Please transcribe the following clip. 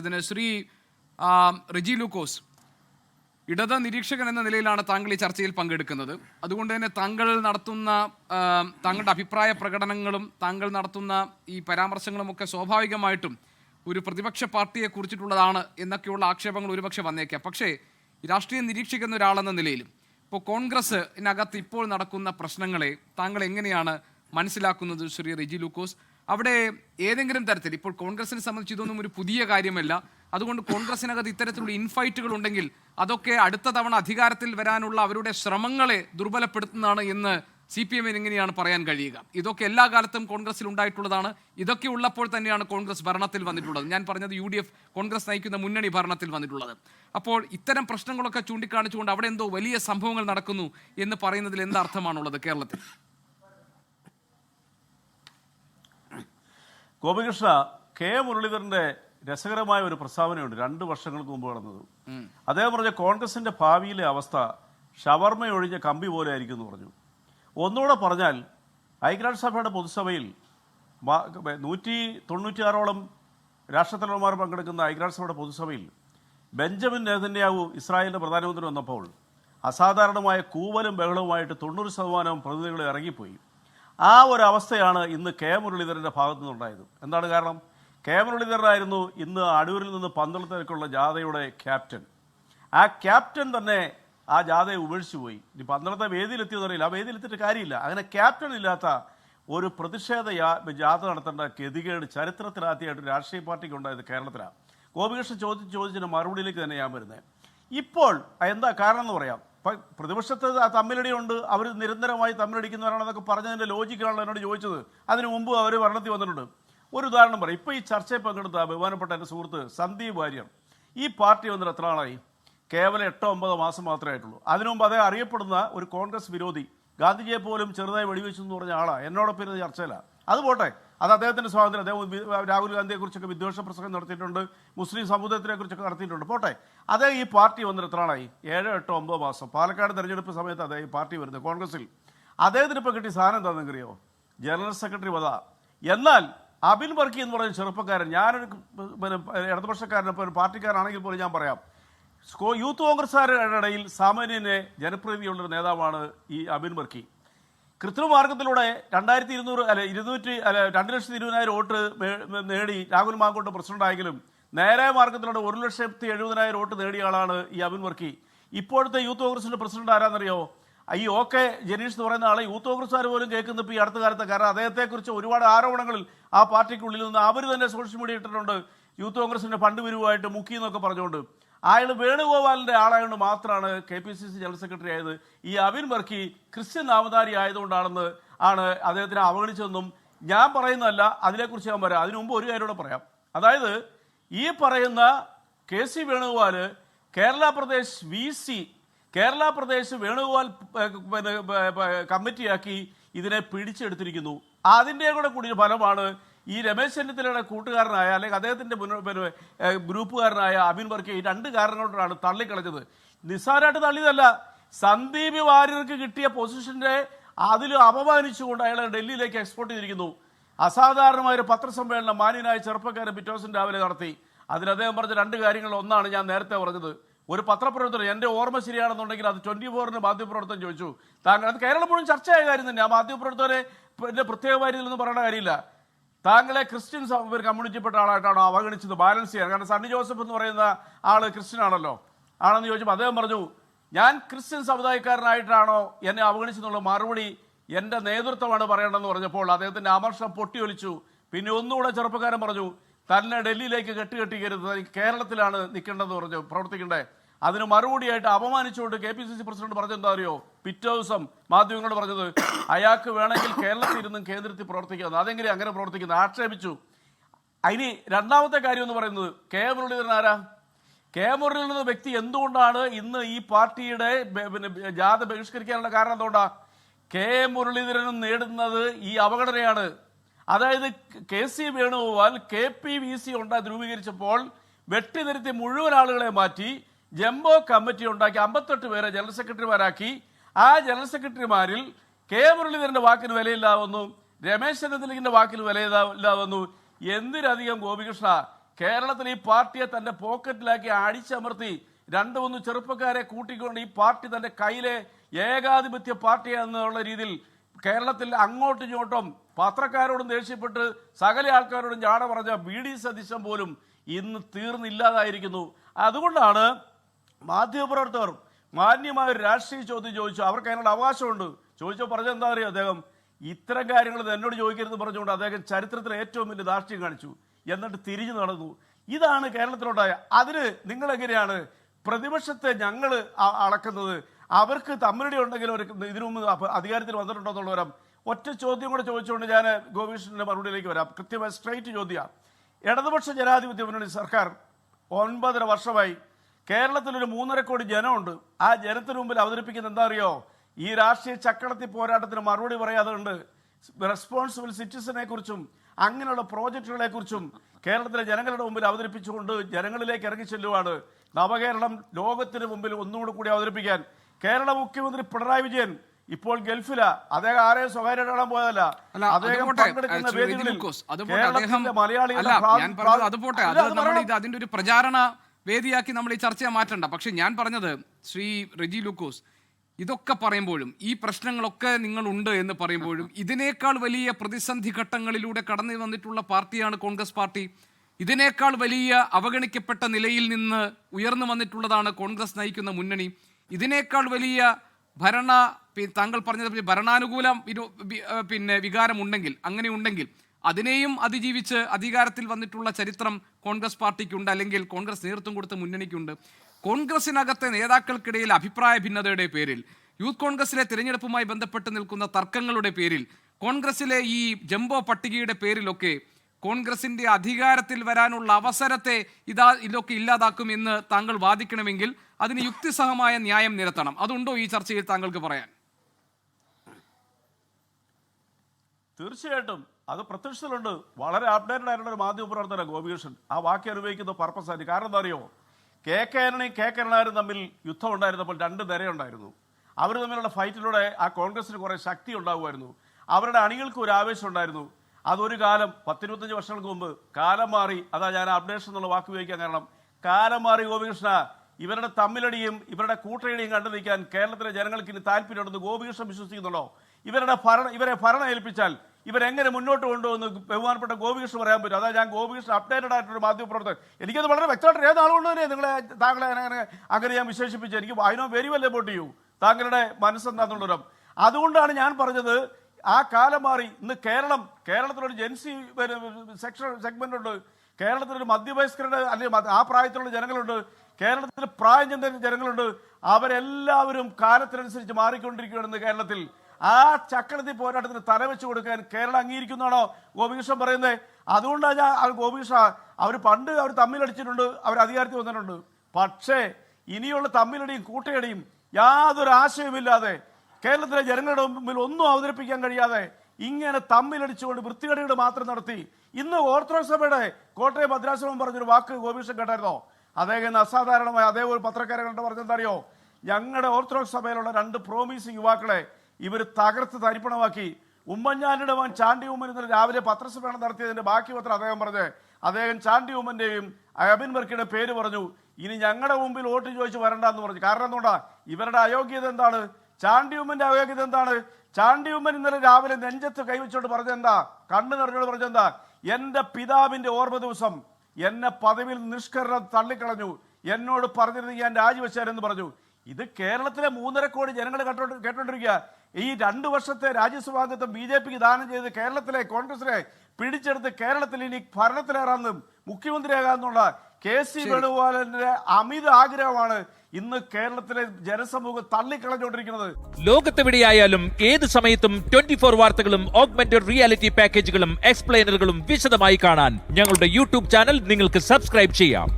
ഇതിന് ശ്രീ റിജി ലൂക്കോസ് ഇടത നിരീക്ഷകൻ എന്ന നിലയിലാണ് താങ്കൾ ഈ ചർച്ചയിൽ പങ്കെടുക്കുന്നത്. അതുകൊണ്ട് തന്നെ താങ്കൾ നടത്തുന്ന താങ്കളുടെ അഭിപ്രായ പ്രകടനങ്ങളും താങ്കൾ നടത്തുന്ന ഈ പരാമർശങ്ങളും ഒക്കെ സ്വാഭാവികമായിട്ടും ഒരു പ്രതിപക്ഷ പാർട്ടിയെ കുറിച്ചിട്ടുള്ളതാണ് എന്നൊക്കെയുള്ള ആക്ഷേപങ്ങൾ ഒരുപക്ഷെ വന്നേക്കാം. പക്ഷേ രാഷ്ട്രീയ നിരീക്ഷിക്കുന്ന ഒരാളെന്ന നിലയിലും ഇപ്പോൾ കോൺഗ്രസിനകത്ത് ഇപ്പോൾ നടക്കുന്ന പ്രശ്നങ്ങളെ താങ്കൾ എങ്ങനെയാണ് മനസ്സിലാക്കുന്നത് ശ്രീ റിജി ലൂക്കോസ്? അവിടെ ഏതെങ്കിലും തരത്തിൽ ഇപ്പോൾ കോൺഗ്രസിനെ സംബന്ധിച്ച് ഇതൊന്നും ഒരു പുതിയ കാര്യമല്ല. അതുകൊണ്ട് കോൺഗ്രസിനകത്ത് ഇത്തരത്തിലുള്ള ഇൻഫൈറ്റുകൾ ഉണ്ടെങ്കിൽ അതൊക്കെ അടുത്ത തവണ അധികാരത്തിൽ വരാനുള്ള അവരുടെ ശ്രമങ്ങളെ ദുർബലപ്പെടുത്തുന്നതാണ് എന്ന് സി പി എമ്മിന് എങ്ങനെയാണ് പറയാൻ കഴിയുക? ഇതൊക്കെ എല്ലാ കാലത്തും കോൺഗ്രസിൽ ഉണ്ടായിട്ടുള്ളതാണ്. ഇതൊക്കെ ഉള്ളപ്പോൾ തന്നെയാണ് കോൺഗ്രസ് ഭരണത്തിൽ വന്നിട്ടുള്ളത്. ഞാൻ പറഞ്ഞത് യു ഡി എഫ് കോൺഗ്രസ് നയിക്കുന്ന മുന്നണി ഭരണത്തിൽ വന്നിട്ടുള്ളത്. അപ്പോൾ ഇത്തരം പ്രശ്നങ്ങളൊക്കെ ചൂണ്ടിക്കാണിച്ചുകൊണ്ട് അവിടെ എന്തോ വലിയ സംഭവങ്ങൾ നടക്കുന്നു എന്ന് പറയുന്നതിൽ എന്ത് അർത്ഥമാണുള്ളത് കേരളത്തിൽ? ഗോപികൃഷ്ണ കെ. മുരളീധരന്റെ രസകരമായ ഒരു പ്രസ്താവനയുണ്ട്. രണ്ട് വർഷങ്ങൾക്ക് മുമ്പ് നടന്നത്. അദ്ദേഹം പറഞ്ഞ കോൺഗ്രസിന്റെ ഭാവിയിലെ അവസ്ഥ ഷവർമ ഒഴിഞ്ഞ കമ്പി പോലെ ആയിരിക്കും എന്ന് പറഞ്ഞു. ഒന്നുകൂടെ പറഞ്ഞാൽ ഐക്യരാഷ്ട്രസഭയുടെ പൊതുസഭയിൽ നൂറ്റി തൊണ്ണൂറ്റിയാറോളം രാഷ്ട്രത്തലവന്മാർ പങ്കെടുക്കുന്ന ഐക്യരാഷ്ട്രസഭയുടെ പൊതുസഭയിൽ ബെഞ്ചമിൻ നെതന്യാഹു ഇസ്രായേലിന്റെ പ്രധാനമന്ത്രി വന്നപ്പോൾ അസാധാരണമായ കൂവലും ബഹളവുമായിട്ട് തൊണ്ണൂറ് ശതമാനം പ്രതിനിധികൾ ഇറങ്ങിപ്പോയി. ആ ഒരു അവസ്ഥയാണ് ഇന്ന് കെ മുരളീധരന്റെ ഭാഗത്തു നിന്നുണ്ടായത് എന്താണ് കാരണം? കെ മുരളീധരനായിരുന്നു ഇന്ന് അടൂരിൽ നിന്ന് പന്തളത്തേക്കുള്ള ജാഥയുടെ ക്യാപ്റ്റൻ. ആ ക്യാപ്റ്റൻ തന്നെ ആ ജാഥയെ ഉപേക്ഷിച്ചു പോയി. ഇനി പന്തളത്തെ വേദിയിലെത്തിയെന്ന് അറിയില്ല. ആ വേദിയിലെത്തിയിട്ട് കാര്യമില്ല. അങ്ങനെ ക്യാപ്റ്റൻ ഇല്ലാത്ത ഒരു പ്രതിഷേധ ജാഥ നടത്തേണ്ട ഗതികേട് ചരിത്രത്തിലാദ്യമായിട്ട് രാഷ്ട്രീയ പാർട്ടിക്ക് ഉണ്ടായത് കേരളത്തിലാണ്. ഗോപികൃഷ്ണൻ ചോദിച്ച് ചോദിച്ചതിന് മറുപടിയിലേക്ക് തന്നെ ഞാൻ വരുന്നത്. ഇപ്പോൾ എന്താ കാരണം എന്ന് പറയാം. പ്രതിപക്ഷത്ത് തമ്മിലടിയുണ്ട്. അവർ നിരന്തരമായി തമ്മിലടിക്കുന്നവരാണെന്നൊക്കെ പറഞ്ഞതിന്റെ ലോജിക്കാണല്ലോ എന്നോട് ചോദിച്ചത്. അതിനു മുമ്പ് അവർ ഭരണത്തിൽ വന്നിട്ടുണ്ട്. ഒരു ഉദാഹരണം പറയും. ഇപ്പോൾ ഈ ചർച്ചയിൽ പങ്കെടുത്ത ബഹുമാനപ്പെട്ട എന്റെ സുഹൃത്ത് സന്ദീപ് വാര്യർ ഈ പാർട്ടി വന്നിട്ട് എത്ര നാളായി? കേവലം എട്ടോ ഒമ്പതോ മാസം മാത്രമേ ആയിട്ടുള്ളൂ. അതിനു മുമ്പ് അതേ അറിയപ്പെടുന്ന ഒരു കോൺഗ്രസ് വിരോധി ഗാന്ധിജിയെ പോലും ചെറുതായി വെടിവെച്ചു എന്ന് പറഞ്ഞ ആളാണ് എന്നോടൊപ്പം ഇരുന്ന ചർച്ചയിലാണ് അത് പോട്ടെ. അത് അദ്ദേഹത്തിന്റെ സ്വാതന്ത്ര്യം. അദ്ദേഹം രാഹുൽ ഗാന്ധിയെക്കുറിച്ചൊക്കെ വിദ്വേഷ പ്രസംഗം നടത്തിയിട്ടുണ്ട് മുസ്ലിം സമുദായത്തിനെ കുറിച്ചൊക്കെ നടത്തിയിട്ടുണ്ട്. പോട്ടെ അതേ ഈ പാർട്ടി വന്നിട്ട് എത്ര ആളായി ഏഴോ എട്ടോ ഒമ്പതോ മാസം. പാലക്കാട് തെരഞ്ഞെടുപ്പ് സമയത്ത് അതേ ഈ പാർട്ടി വരുന്നത് കോൺഗ്രസിൽ. അദ്ദേഹത്തിന് ഇപ്പോൾ കിട്ടിയ സാധനം എന്താണെന്നറിയോ? ജനറൽ സെക്രട്ടറി പദ. എന്നാൽ അബിൻ വർക്കി എന്ന് പറയുന്ന ചെറുപ്പക്കാരൻ ഞാനൊരു പിന്നെ ഇടതുപക്ഷക്കാരനൊപ്പം ഒരു പാർട്ടിക്കാരാണെങ്കിൽ പോലും ഞാൻ പറയാം. യൂത്ത് കോൺഗ്രസ്സുകാരുടെ ഇടയിൽ സാമാന്യനെ ജനപ്രീതിയുള്ളൊരു നേതാവാണ് ഈ അബിൻ വർക്കി കൃത്രിമമാർഗത്തിലൂടെ രണ്ടായിരത്തി ഇരുന്നൂറ് അല്ല ഇരുന്നൂറ്റി അല്ല രണ്ട് ലക്ഷത്തി ഇരുപതിനായിരം വോട്ട് നേടി രാഹുൽ മാങ്കോട്ട് പ്രസിഡന്റായെങ്കിലും നേരെ മാർഗത്തിലൂടെ ഒരു ലക്ഷത്തി എഴുപതിനായിരം വോട്ട് നേടിയ ആളാണ് ഈ അബിൻ വർക്കി. ഇപ്പോഴത്തെ യൂത്ത് കോൺഗ്രസിന്റെ പ്രസിഡന്റ് ആരാന്നറിയോ? ഈ ഓക്കെ ജനീഷ് എന്ന് പറയുന്ന ആളെ യൂത്ത് കോൺഗ്രസ് ആര് പോലും കേൾക്കുന്ന ഇപ്പോൾ ഈ അടുത്ത കാലത്ത്. കാരണം അദ്ദേഹത്തെക്കുറിച്ച് ഒരുപാട് ആരോപണങ്ങളിൽ ആ പാർട്ടിക്കുള്ളിൽ നിന്ന് അവർ തന്നെ സോഷ്യൽ മീഡിയ ഇട്ടിട്ടുണ്ട്. യൂത്ത് കോൺഗ്രസിന്റെ ഫണ്ട് പിരിവുമായിട്ട് മുക്കി എന്നൊക്കെ പറഞ്ഞുകൊണ്ട്. അയാൾ വേണുഗോപാലിന്റെ ആളായതുകൊണ്ട് മാത്രമാണ് K P C C general secretary ആയത്. ഈ അബിൻ മർക്കി ക്രിസ്ത്യൻ നാമധാരി ആയതുകൊണ്ടാണെന്ന് ആണ് അദ്ദേഹത്തിനെ അവഗണിച്ചതെന്നും ഞാൻ പറയുന്നതല്ല അതിനെക്കുറിച്ച് ഞാൻ പറയാം. അതിനു മുമ്പ് ഒരു കാര്യം പറയാം. അതായത് ഈ പറയുന്ന K C Venugopal Kerala Pradesh V C Kerala Pradesh Venugopal കമ്മിറ്റിയാക്കി ഇതിനെ പിടിച്ചെടുത്തിരിക്കുന്നു. അതിന്റെ കൂടെ കൂടിയ ഫലമാണ് ഈ രമേശ് ചെന്നിത്തലയുടെ കൂട്ടുകാരനായ അല്ലെങ്കിൽ അദ്ദേഹത്തിന്റെ ഗ്രൂപ്പുകാരനായ അബിൻ വർക്കി ഈ രണ്ട് കാരണങ്ങളോടാണ് തള്ളിക്കളഞ്ഞത്. നിസ്സാരമായിട്ട് തള്ളിയതല്ല. സന്ദീപ് വാര്യർക്ക് കിട്ടിയ പൊസിഷന്റെ അതിൽ അപമാനിച്ചുകൊണ്ട് അയാളെ ഡൽഹിയിലേക്ക് എക്സ്പോർട്ട് ചെയ്തിരിക്കുന്നു. അസാധാരണമായ ഒരു പത്രസമ്മേളനം മാന്യനായ ചെറുപ്പക്കാരൻ പിറ്റേ രാവിലെ നടത്തി. അതിൽ അദ്ദേഹം പറഞ്ഞ രണ്ട് കാര്യങ്ങൾ ഒന്നാണ് ഞാൻ നേരത്തെ പറഞ്ഞത്. ഒരു പത്രപ്രവർത്തകർ എന്റെ ഓർമ്മ ശരിയാണെന്നുണ്ടെങ്കിൽ അത് ട്വന്റി ഫോറിന് മാധ്യമപ്രവർത്തനം ചോദിച്ചു. താങ്കൾ അത് കേരളം മുഴുവൻ ചർച്ചയായ കാര്യം തന്നെ. ആ മാധ്യമപ്രവർത്തകരെ പിന്നെ പ്രത്യേകമായി ഇതിലൊന്നും പറയേണ്ട കാര്യമില്ല. താങ്കളെ ക്രിസ്ത്യൻ ഒരു കമ്മ്യൂണിറ്റിപ്പെട്ട ആളായിട്ടാണോ അവഗണിച്ചത്? ബാലൻസ് ചെയ്യാൻ. കാരണം സണ്ണി ജോസഫ് എന്ന് പറയുന്ന ആൾ ക്രിസ്ത്യൻ ആണല്ലോ ആണെന്ന് ചോദിച്ചപ്പോൾ അദ്ദേഹം പറഞ്ഞു ഞാൻ ക്രിസ്ത്യൻ സമുദായക്കാരനായിട്ടാണോ എന്നെ അവഗണിച്ചെന്നുള്ള മറുപടി എന്റെ നേതൃത്വമാണ് പറയേണ്ടതെന്ന് പറഞ്ഞപ്പോൾ അദ്ദേഹത്തിന്റെ അമർഷം പൊട്ടിയൊലിച്ചു. പിന്നെ ഒന്നുകൂടെ ചെറുപ്പക്കാരൻ പറഞ്ഞു തന്നെ ഡൽഹിയിലേക്ക് കെട്ടുകെട്ടിക്കരുത്. കേരളത്തിലാണ് നിൽക്കേണ്ടതെന്ന് പറഞ്ഞു. പ്രവർത്തിക്കണ്ടേ? അതിന് മറുപടിയായിട്ട് അപമാനിച്ചുകൊണ്ട് K P C C president പറഞ്ഞെന്താ അറിയോ? പിറ്റേ ദിവസം മാധ്യമങ്ങളോട് പറഞ്ഞത് അയാൾക്ക് വേണമെങ്കിൽ കേരളത്തിൽ ഇരുന്നും കേന്ദ്രത്തിൽ പ്രവർത്തിക്കാമെന്ന്. അതെങ്ങനെ അങ്ങനെ പ്രവർത്തിക്കുന്നത് ആക്ഷേപിച്ചു. ഇനി രണ്ടാമത്തെ കാര്യം എന്ന് പറയുന്നത് കെ മുരളീധരൻ ആരാ? കെ മുരളീധരൻ എന്ന വ്യക്തി എന്തുകൊണ്ടാണ് ഇന്ന് ഈ പാർട്ടിയുടെ പിന്നെ ജാഥ ബഹിഷ്കരിക്കാനുള്ള കാരണം എന്തുകൊണ്ടാ? കെ മുരളീധരനും നേടുന്നത് ഈ അവഗണനയാണ്. അതായത് K C Venugopal K P V C ഉണ്ടാ രൂപീകരിച്ചപ്പോൾ വെട്ടിനിരുത്തി മുഴുവൻ ആളുകളെ മാറ്റി ജംബോ കമ്മിറ്റി ഉണ്ടാക്കി അമ്പത്തെട്ട് പേരെ ജനറൽ സെക്രട്ടറിമാരാക്കി. ആ ജനറൽ സെക്രട്ടറിമാരിൽ കെ മുരളീധരന്റെ വാക്കിന് വിലയില്ലാവുന്നു രമേശ് ചെന്നിത്തലിന്റെ വാക്കിന് വിലയില്ലാവുന്നു. എന്തിനധികം ഗോപികൃഷ്ണ കേരളത്തിൽ ഈ പാർട്ടിയെ തന്റെ പോക്കറ്റിലാക്കി അടിച്ചമർത്തി രണ്ട് മൂന്ന് ചെറുപ്പക്കാരെ കൂട്ടിക്കൊണ്ട് ഈ പാർട്ടി തന്റെ കയ്യിലെ ഏകാധിപത്യ പാർട്ടി പാർട്ടിയാണെന്നുള്ള രീതിയിൽ കേരളത്തിൽ അങ്ങോട്ടും ഇങ്ങോട്ടും പത്രക്കാരോടും ദേഷ്യപ്പെട്ട് സകല ആൾക്കാരോടും ചാട പറഞ്ഞ ബി ഡി പോലും ഇന്ന് തീർന്നില്ലാതായിരിക്കുന്നു. അതുകൊണ്ടാണ് മാധ്യമപ്രവർത്തകർ മാന്യമായ ഒരു രാഷ്ട്രീയ ചോദ്യം ചോദിച്ചു. അവർക്ക് അതിനുള്ള അവകാശമുണ്ട്. ചോദിച്ചോ പറഞ്ഞത് എന്താ അറിയോ അദ്ദേഹം? ഇത്തരം കാര്യങ്ങൾ എന്നോട് ചോദിക്കരുത് പറഞ്ഞുകൊണ്ട് അദ്ദേഹം ചരിത്രത്തിൽ ഏറ്റവും വലിയ ദാർഷ്ട്യം കാണിച്ചു. എന്നിട്ട് തിരിഞ്ഞു നടന്നു. ഇതാണ് കേരളത്തിലുണ്ടായ അതിന് നിങ്ങൾ എങ്ങനെയാണ് പ്രതിപക്ഷത്തെ ഞങ്ങൾ അളക്കുന്നത്? അവർക്ക് തമ്മിലടി ഉണ്ടെങ്കിലും ഒരു ഇതിനു മുമ്പ് അധികാരത്തിൽ വന്നിട്ടുണ്ടോ എന്നുള്ളവരം ഒറ്റ ചോദ്യം കൂടെ ചോദിച്ചുകൊണ്ട് ഞാൻ ഗോപീഷ്ണന്റെ മറുപടിയിലേക്ക് വരാം. കൃത്യമായി സ്ട്രൈറ്റ് ചോദ്യമാണ്. ഇടതുപക്ഷ ജനാധിപത്യ മുന്നണി സർക്കാർ ഒൻപതര വർഷമായി കേരളത്തിൽ ഒരു മൂന്നര കോടി ജനമുണ്ട്. ആ ജനത്തിന് മുമ്പിൽ അവതരിപ്പിക്കുന്ന എന്താ അറിയോ? ഈ രാഷ്ട്രീയ ചക്രത്തി പോരാട്ടത്തിന് മറുപടി പറയാതെ ഉണ്ട് റെസ്പോൺസിബിൾ സിറ്റിസനെ കുറിച്ചും അങ്ങനെയുള്ള പ്രോജക്റ്റുകളെ കുറിച്ചും കേരളത്തിലെ ജനങ്ങളുടെ മുമ്പിൽ അവതരിപ്പിച്ചുകൊണ്ട് ജനങ്ങളിലേക്ക് ഇറങ്ങി ചെല്ലുവാണ് നവകേരളം ലോകത്തിന് മുമ്പിൽ ഒന്നുകൂടി കൂടി അവതരിപ്പിക്കാൻ. കേരള മുഖ്യമന്ത്രി പിണറായി വിജയൻ ഇപ്പോൾ ഗൾഫിലാ. അദ്ദേഹം ആരെയും സ്വകാര്യ കാണാൻ പോയതല്ല. അദ്ദേഹം മലയാളി പങ്കെടുക്കുന്ന വേദികളിൽ കേരളത്തിലെ മലയാളികളുടെ അതുപോട്ടെ അതിന്റെ ഒരു പ്രചാരണ വേദിയാക്കി നമ്മൾ ഈ ചർച്ചയെ മാറ്റണ്ട. പക്ഷെ ഞാൻ പറഞ്ഞത് ശ്രീ റെജി ലൂക്കോസ് ഇതൊക്കെ പറയുമ്പോഴും ഈ പ്രശ്നങ്ങളൊക്കെ നിങ്ങളുണ്ട് എന്ന് പറയുമ്പോഴും ഇതിനേക്കാൾ വലിയ പ്രതിസന്ധി ഘട്ടങ്ങളിലൂടെ കടന്നു വന്നിട്ടുള്ള പാർട്ടിയാണ് കോൺഗ്രസ് പാർട്ടി. ഇതിനേക്കാൾ വലിയ അവഗണിക്കപ്പെട്ട നിലയിൽ നിന്ന് ഉയർന്നു വന്നിട്ടുള്ളതാണ് കോൺഗ്രസ് നയിക്കുന്ന മുന്നണി. ഇതിനേക്കാൾ വലിയ ഭരണ താങ്കൾ പറഞ്ഞത് ഭരണാനുകൂല പിന്നെ വികാരമുണ്ടെങ്കിൽ അങ്ങനെ ഉണ്ടെങ്കിൽ അതിനെയും അതിജീവിച്ച് അധികാരത്തിൽ വന്നിട്ടുള്ള ചരിത്രം കോൺഗ്രസ് പാർട്ടിക്കുണ്ട് അല്ലെങ്കിൽ കോൺഗ്രസ് നേതൃത്വം കൊടുത്ത മുന്നണിക്കുണ്ട്. കോൺഗ്രസിനകത്തെ നേതാക്കൾക്കിടയിൽ അഭിപ്രായ ഭിന്നതയുടെ പേരിൽ യൂത്ത് കോൺഗ്രസിലെ തിരഞ്ഞെടുപ്പുമായി ബന്ധപ്പെട്ട് നിൽക്കുന്ന തർക്കങ്ങളുടെ പേരിൽ കോൺഗ്രസിലെ ഈ ജംബോ പട്ടികയുടെ പേരിലൊക്കെ കോൺഗ്രസിന്റെ അധികാരത്തിൽ വരാനുള്ള അവസരത്തെ ഇതാ ഇതൊക്കെ ഇല്ലാതാക്കും എന്ന് താങ്കൾ വാദിക്കണമെങ്കിൽ അതിന് യുക്തിസഹമായ ന്യായം നിരത്തണം. അതുണ്ടോ ഈ ചർച്ചയിൽ താങ്കൾക്ക് പറയാൻ? തീർച്ചയായിട്ടും. അത് പ്രത്യക്ഷത്തിലുണ്ട്. വളരെ അപ്ഡേറ്റഡ് ആയിട്ടുള്ള ഒരു മാധ്യമ പ്രവർത്തന ഗോപികൃഷ്ണൻ. ആ വാക്യം അനുഭവിക്കുന്ന പർപ്പസ് ആയിട്ട്. കാരണം എന്താ അറിയോ കെ കെ ആന്റണിയും കെ കരണാരും തമ്മിൽ യുദ്ധം ഉണ്ടായിരുന്നപ്പോൾ രണ്ട് നിരയുണ്ടായിരുന്നു. അവർ തമ്മിലുള്ള ഫൈറ്റിലൂടെ ആ കോൺഗ്രസിന് കുറേ ശക്തി ഉണ്ടാകുമായിരുന്നു അവരുടെ അണികൾക്ക് ഒരു ആവേശം ഉണ്ടായിരുന്നു. അതൊരു കാലം പത്തിരുപത്തഞ്ച് വർഷങ്ങൾക്ക് മുമ്പ് കാലം മാറി അതാ ഞാൻ അപ്ഡേഷൻ എന്നുള്ള വാക്ക് ഉപയോഗിക്കാൻ കാരണം കാലം മാറി ഗോപികൃഷ്ണ ഇവരുടെ തമ്മിലടിയും ഇവരുടെ കൂട്ടയടിയും കണ്ടു നിൽക്കാൻ കേരളത്തിലെ ജനങ്ങൾക്ക് ഇനി താല്പര്യമുണ്ടെന്ന് ഗോപികൃഷ്ണൻ വിശ്വസിക്കുന്നുണ്ടോ? ഇവരുടെ ഭരണ ഇവരെ ഭരണം ഏൽപ്പിച്ചാൽ ഇവരെങ്ങനെ മുന്നോട്ട് കൊണ്ടുപോകുന്നു? ബഹുമാനപ്പെട്ട ഗോപികൃഷ്ണൻ പറയാൻ പറ്റും. അതായത് ഞാൻ ഗോപികൃഷ്ണൻ അപ്ഡേറ്റഡ് ആയിട്ടൊരു മാധ്യമപ്രവർത്തകൻ. എനിക്കത് വളരെ വ്യക്തമായിട്ട് ഏത് ആളുകൊണ്ട് തന്നെ നിങ്ങളെ താങ്കളെ അങ്ങനെ അങ്ങനെ ഞാൻ വിശേഷിപ്പിച്ചു എനിക്ക് I know very well about you താങ്കളുടെ മനസ്സെന്താന്നുള്ളൊരു അതുകൊണ്ടാണ് ഞാൻ പറഞ്ഞത് ആ കാലം മാറി. ഇന്ന് കേരളം കേരളത്തിലൊരു ജെൻസി സെക്ഷൻ സെഗ്മെന്റ് ഉണ്ട്. കേരളത്തിലൊരു മധ്യവയസ്കരുടെ അല്ലെങ്കിൽ ആ പ്രായത്തിലുള്ള ജനങ്ങളുണ്ട്. കേരളത്തിൽ പ്രായം ചെന്ന ജനങ്ങളുണ്ട്. അവരെല്ലാവരും കാലത്തിനനുസരിച്ച് മാറിക്കൊണ്ടിരിക്കുകയാണ് കേരളത്തിൽ. ആ ചക്രത്തി പോരാട്ടത്തിന് തലവെച്ച് കൊടുക്കാൻ കേരളം അംഗീകരിക്കുന്നതാണോ ഗോപികൃഷ്ണൻ പറയുന്നത് അതുകൊണ്ടാണ് ഞാൻ ഗോപികൃഷ്ണ അവർ പണ്ട് അവർ തമ്മിലടിച്ചിട്ടുണ്ട് അവർ അധികാരത്തിൽ വന്നിട്ടുണ്ട്. പക്ഷേ ഇനിയുള്ള തമ്മിലടിയും കൂട്ടയടിയും യാതൊരു ആശയവുമില്ലാതെ കേരളത്തിലെ ജനങ്ങളുടെ മുമ്പിൽ ഒന്നും അവതരിപ്പിക്കാൻ കഴിയാതെ ഇങ്ങനെ തമ്മിലടിച്ചുകൊണ്ട് വൃത്തികേടുകൾ മാത്രം നടത്തി. ഇന്ന് ഓർത്തഡോക്സ് സഭയുടെ കോട്ടയം ഭദ്രാശ്രമം പറഞ്ഞൊരു വാക്ക് ഗോപീഷൻ കേട്ടായിരുന്നോ? അദ്ദേഹം അസാധാരണമായ അതേ ഒരു പത്രക്കാരെ കണ്ട് പറഞ്ഞെന്തറിയോ ഞങ്ങളുടെ ഓർത്തഡോക്സ് സഭയിലുള്ള രണ്ട് പ്രോമിസിംഗ് യുവാക്കളെ ഇവർ തകർത്ത് തരിപ്പണമാക്കി. ഉമ്മൻചാണ്ടിയുടെ മകൻ ചാണ്ടി ഉമ്മൻ ഇന്നലെ രാവിലെ പത്രസമ്മേളനം നടത്തിയതിന്റെ ബാക്കി പത്രം അദ്ദേഹം പറഞ്ഞ് അദ്ദേഹം ചാണ്ടി ഉമ്മന്റെയും അബിൻ മെർക്കിയുടെ പേര് പറഞ്ഞു. ഇനി ഞങ്ങളുടെ മുമ്പിൽ വോട്ട് ചോദിച്ച് വരണ്ടെന്ന് പറഞ്ഞു. കാരണം എന്തുകൊണ്ടാ? ഇവരുടെ അയോഗ്യത എന്താണ്? ചാണ്ടി ഉമ്മന്റെ അയോഗ്യത എന്താണ്? ചാണ്ടി ഉമ്മൻ ഇന്നലെ രാവിലെ നെഞ്ചത്ത് കൈവച്ചോണ്ട് പറഞ്ഞെന്താ കണ്ണു നിറഞ്ഞോട് പറഞ്ഞെന്താ എന്റെ പിതാവിന്റെ ഓർമ്മ ദിവസം എന്നെ പദവിയിൽ നിഷ്കരണം തള്ളിക്കളഞ്ഞു. എന്നോട് പറഞ്ഞിരുന്നെങ്കിൽ ഞാൻ രാജിവെച്ചാരെന്ന് പറഞ്ഞു. ഇത് കേരളത്തിലെ മൂന്നര കോടി ജനങ്ങൾ കേട്ടോണ്ട് കേട്ടോണ്ടിരിക്കുക ഈ രണ്ടു വർഷത്തെ രാജ്യസഭാംഗത്വം ബി ജെ പിക്ക് ദാനം ചെയ്ത് കേരളത്തിലെ കോൺഗ്രസിനെ പിടിച്ചെടുത്ത് കേരളത്തിൽ ഇനി ഭരണത്തിലേറാമെന്നും മുഖ്യമന്ത്രിയാകാമെന്നുള്ള കെ സി വേണുഗോപാലിന്റെ അമിത ആഗ്രഹമാണ് ഇന്ന് കേരളത്തിലെ ജനസമൂഹം തള്ളിക്കളഞ്ഞുകൊണ്ടിരിക്കുന്നത്. ലോകത്തെവിടെയായാലും ഏത് സമയത്തും ട്വന്റി ഫോർ വാർത്തകളും ഓഗ്മെന്റഡ് റിയാലിറ്റി പാക്കേജുകളും എക്സ്പ്ലെയിനറുകളും വിശദമായി കാണാൻ ഞങ്ങളുടെ യൂട്യൂബ് ചാനൽ നിങ്ങൾക്ക് സബ്സ്ക്രൈബ് ചെയ്യാം.